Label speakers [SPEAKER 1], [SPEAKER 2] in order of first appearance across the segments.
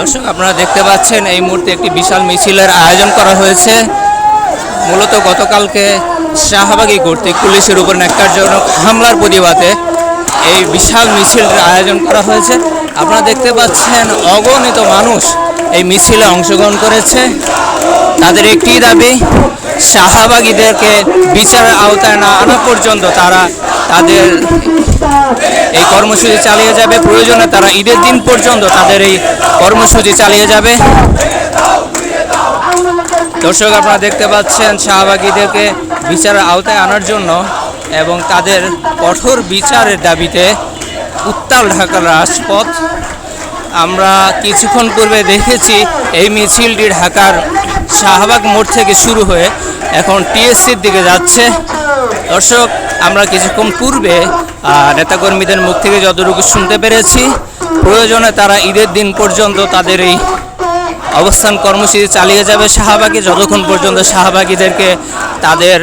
[SPEAKER 1] দর্শক, আপনারা দেখতে পাচ্ছেন এই মুহূর্তে একটি বিশাল মিছিলের আয়োজন করা হয়েছে। মূলত গতকালকে শাহবাগী কর্তৃক পুলিশের উপর ন্যাক্কারজনক হামলার প্রতিবাদে এই বিশাল মিছিলের আয়োজন করা হয়েছে। আপনারা দেখতে পাচ্ছেন, অগণিত মানুষ এই মিছিলে অংশগ্রহণ করেছে। তাদের একটি দাবি, শাহবাগীদেরকে বিচারের আওতায় না আনা পর্যন্ত তারা তাদের কর্মসূচি চালিয়ে যাবে। প্রয়োজনে তারা ঈদের দিন পর্যন্ত তাদের এই কর্মসূচি চালিয়ে যাবে। দর্শক, আপনারা দেখতে পাচ্ছেন শাহবাগীদেরকে বিচারের আওতায় আনার জন্য এবং তাদের কঠোর বিচারের দাবিতে উত্তাল ঢাকার রাজপথ। আমরা কিছুক্ষণ পূর্বে দেখেছি এই মিছিলটি ঢাকার শাহবাগ মোড় থেকে শুরু হয়ে এখন টিএসসির দিকে যাচ্ছে। দর্শক আমরা কিছুক্ষণ পূর্বে নেতাকর্মীদের মুখ থেকে যতটুকু শুনতে পেরেছি, প্রয়োজনে তারা ঈদের দিন পর্যন্ত তাদের এই অবস্থান কর্মসূচি চালিয়ে যাবে শাহবাগে। যতক্ষণ পর্যন্ত শাহবাগীদেরকে তাদের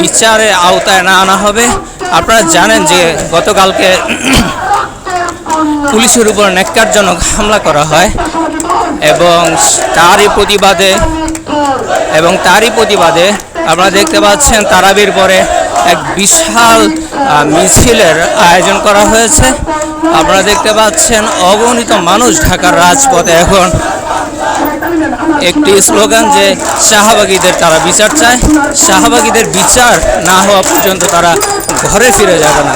[SPEAKER 1] বিচারে আওতায় না আনা হবে, আপনারা জানেন যে গতকালকে পুলিশের উপর ন্যাক্কারজনক হামলা করা হয় এবং তারই প্রতিবাদে, এবং তারই প্রতিবাদে আপনারা দেখতে পাচ্ছেন তারাবির পরে এক বিশাল মিছিলের আয়োজন করা হয়েছে। আপনারা দেখতে পাচ্ছেন, অগণিত মানুষ ঢাকার রাজপথে এখন। একটি স্লোগান যে শাহবাগীদের তারা বিচার চায়। শাহবাগীদের বিচার না হওয়া পর্যন্ত তারা ঘরে ফিরে যাবে না।